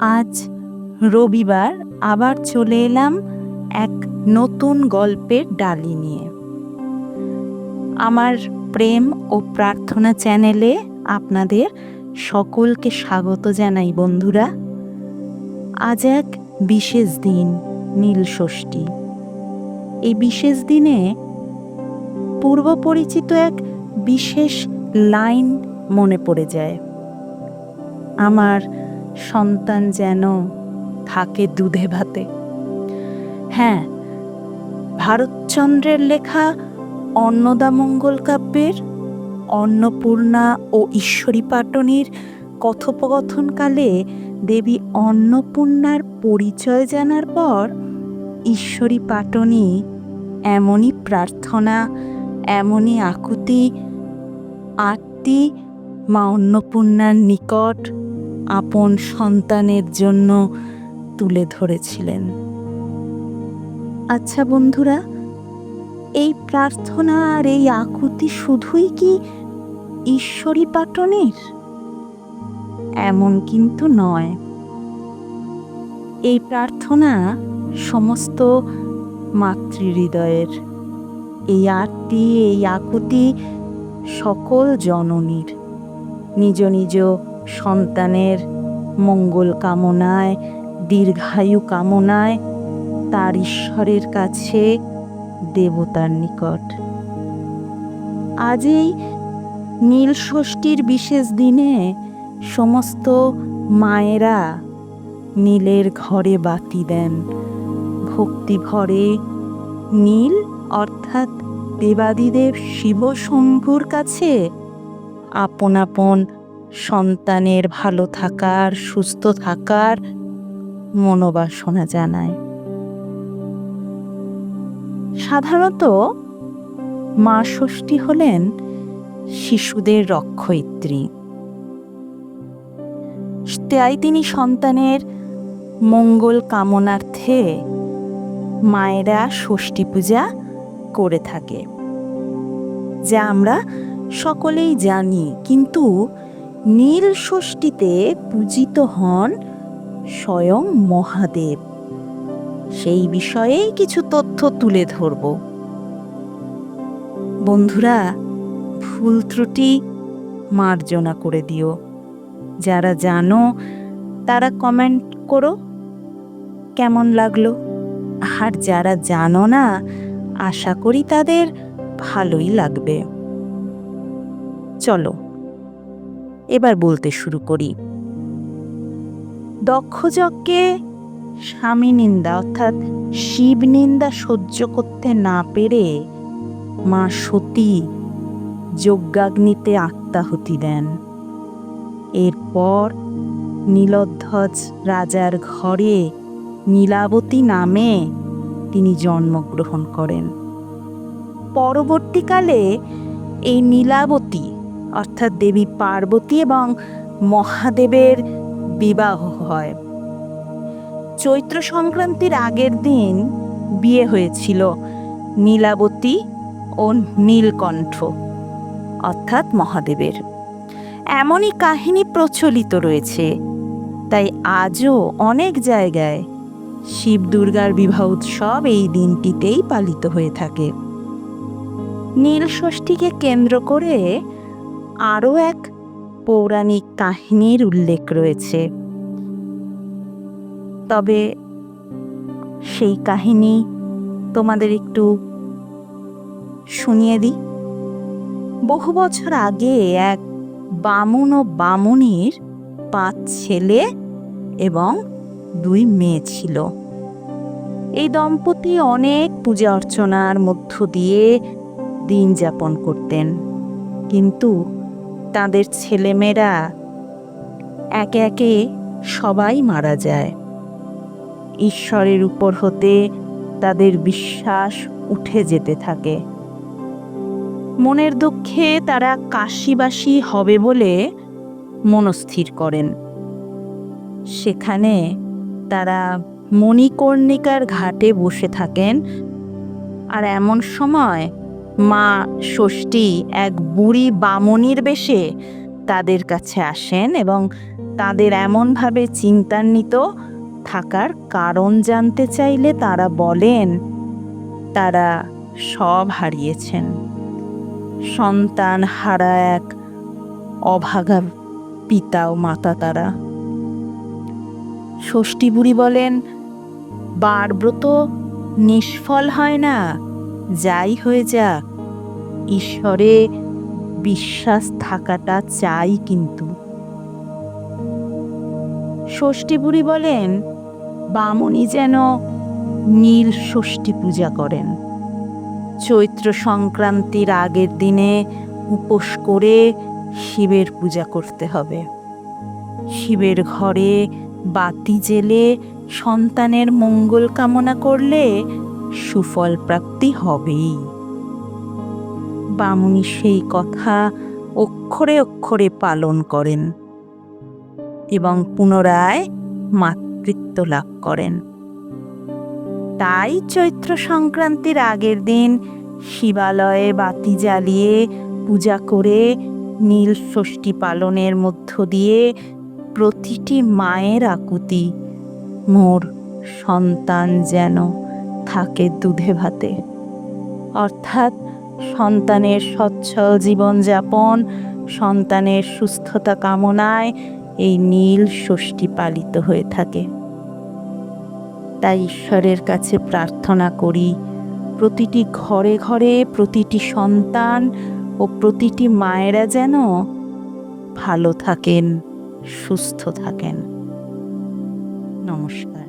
আজ রবিবার আবার চলে এলাম এক নতুন গল্পের ডালি নিয়ে। আমার প্রেম ও প্রার্থনা চ্যানেলে আপনাদের সকলকে স্বাগত জানাই বন্ধুরা। আজ এক বিশেষ দিন, নীল ষষ্ঠী। এই বিশেষ দিনে পূর্ব পরিচিত এক বিশেষ লাইন মনে পড়ে যায়। আমার সন্তান যেন থাকে দুধে ভাতে। হ্যাঁ ভারতচন্দ্রের লেখা অন্নদামঙ্গল কাব্যের অন্নপূর্ণা ও ঈশ্বরী পাটনির কথোপকথনকালে দেবী অন্নপূর্ণার পরিচয় জানার পর ঈশ্বরী পাটনি এমনই প্রার্থনা, এমনই আকুতি আরতি মা অন্নপূর্ণার নিকট আপন সন্তানের জন্য তুলে ধরেছিলেন। আচ্ছা বন্ধুরা, এই প্রার্থনা আর এই আকুতি শুধুই কি ঈশ্বরী পাটনের? এমন কিন্তু নয়। এই প্রার্থনা সমস্ত মাতৃহৃদয়ের, এই আরতি এই আকুতি সকল জননীর, নিজ নিজ সন্তানের মঙ্গল কামনায়, দীর্ঘায়ু কামনায় তার ঈশ্বরের কাছে দেবতার নিকট। আজ এই নীল ষষ্ঠীর বিশেষ দিনে সমস্ত মায়েরা নীলের ঘরে বাতি দেন। ভক্তি ভরে নীল, অর্থাৎ দেবাদিদেব শিব শম্ভুর কাছে আপন আপন সন্তানের ভালো থাকার, সুস্থ থাকার মনোবাসনা জানায়। সাধারণত মা ষষ্ঠী হলেন শিশুদের রক্ষয়িত্রী। তাই তিনি সন্তানের মঙ্গল কামনার্থে মায়েরা ষষ্ঠী পূজা করে থাকে। যা আমরা সকলেই জানি, কিন্তু নীল ষষ্ঠীতে পূজিত হন স্বয়ং মহাদেব। সেই বিষয়েই কিছু তথ্য তুলে ধরব। বন্ধুরা, ভুল ত্রুটি মার্জনা করে দিও। যারা জানো, তারা কমেন্ট করো। কেমন লাগল? আর যারা জানো না, আশা করি তাদের ভালোই লাগবে। চলো। এবার বলতে শুরু করি। দক্ষযজ্ঞে স্বামী নিন্দা, অর্থাৎ শিব নিন্দা সহ্য করতে না পেরে মা সতী যজ্ঞাগ্নিতে আত্মাহুতি দেন। এরপর নীলধ্বজ রাজার ঘরে নীলাবতী নামে তিনি জন্মগ্রহণ করেন। পরবর্তীকালে এই নীলাবতী অর্থাৎ দেবী পার্বতী এবং মহাদেবের বিবাহ হয়। চৈত্র সংক্রান্তির আগের দিন বিয়ে হয়েছিল নীলাবতী ও নীলকণ্ঠ, অর্থাৎ মহাদেবের। এমনই কাহিনী প্রচলিত রয়েছে, তাই আজও অনেক জায়গায় শিব দুর্গার বিবাহ উৎসব এই দিনটিতেই পালিত হয়ে থাকে। নীল ষষ্ঠীকে কেন্দ্র করে আরও এক পৌরাণিক কাহিনীর উল্লেখ রয়েছে। তবে সেই কাহিনী তোমাদের একটু শুনিয়ে দিই। বহু বছর আগে এক বামুন ও বামুনির পাঁচ ছেলে এবং দুই মেয়ে ছিল। এই দম্পতি অনেক পূজা অর্চনার মধ্য দিয়ে দিন যাপন করতেন। কিন্তু তাদের ছেলেমেয়েরা একে একে সবাই মারা যায়। ঈশ্বরের উপর হতে তাদের বিশ্বাস উঠে যেতে থাকে। মনের দুঃখে তারা কাশিবাসী হবে বলে মনস্থির করেন। সেখানে তারা মণিকর্ণিকার ঘাটে বসে থাকেন। আর এমন সময় মা ষষ্ঠী এক বুড়ি বামনির বেশে তাদের কাছে আসেন এবং তাদের এমনভাবে চিন্তান্বিত থাকার কারণ জানতে চাইলে তারা বলেন, তারা সব হারিয়েছেন। সন্তান হারা এক অভাগা পিতা ও মাতা তারা। ষষ্ঠী বুড়ি বলেন, বারব্রত নিষ্ফল হয় না। যাই হয়ে যাক, ঈশ্বরে বিশ্বাস থাকাটা চাই কিন্তু। ষষ্ঠী বুড়ি বলেন বামুনি যেন নীল ষষ্ঠী পূজা করেন। চৈত্র সংক্রান্তির আগের দিনে উপোস করে শিবের পূজা করতে হবে। শিবের ঘরে বাতি জেলে সন্তানের মঙ্গল কামনা করলে সুফল প্রাপ্তি হবেই। বামুনি সেই কথা অক্ষরে অক্ষরে পালন করেন এবং পুনরায় মাতৃত্ব লাভ করেন। তাই চৈত্র সংক্রান্তির আগের দিন শিবালয়ে বাতি জ্বালিয়ে পূজা করে নীল ষষ্ঠী পালনের মধ্য দিয়ে প্রতিটি মায়ের আকুতি মোর সন্তান যেন থাকে দুধে ভাতে। অর্থাৎ সন্তানের স্বচ্ছল জীবনযাপন, সন্তানের সুস্থতা কামনায় এই নীল ষষ্ঠী পালিত হয়ে থাকে। তাই ঈশ্বরের কাছে প্রার্থনা করি, প্রতিটি ঘরে ঘরে প্রতিটি সন্তান ও প্রতিটি মায়েরা যেন ভালো থাকেন, সুস্থ থাকেন। নমস্কার।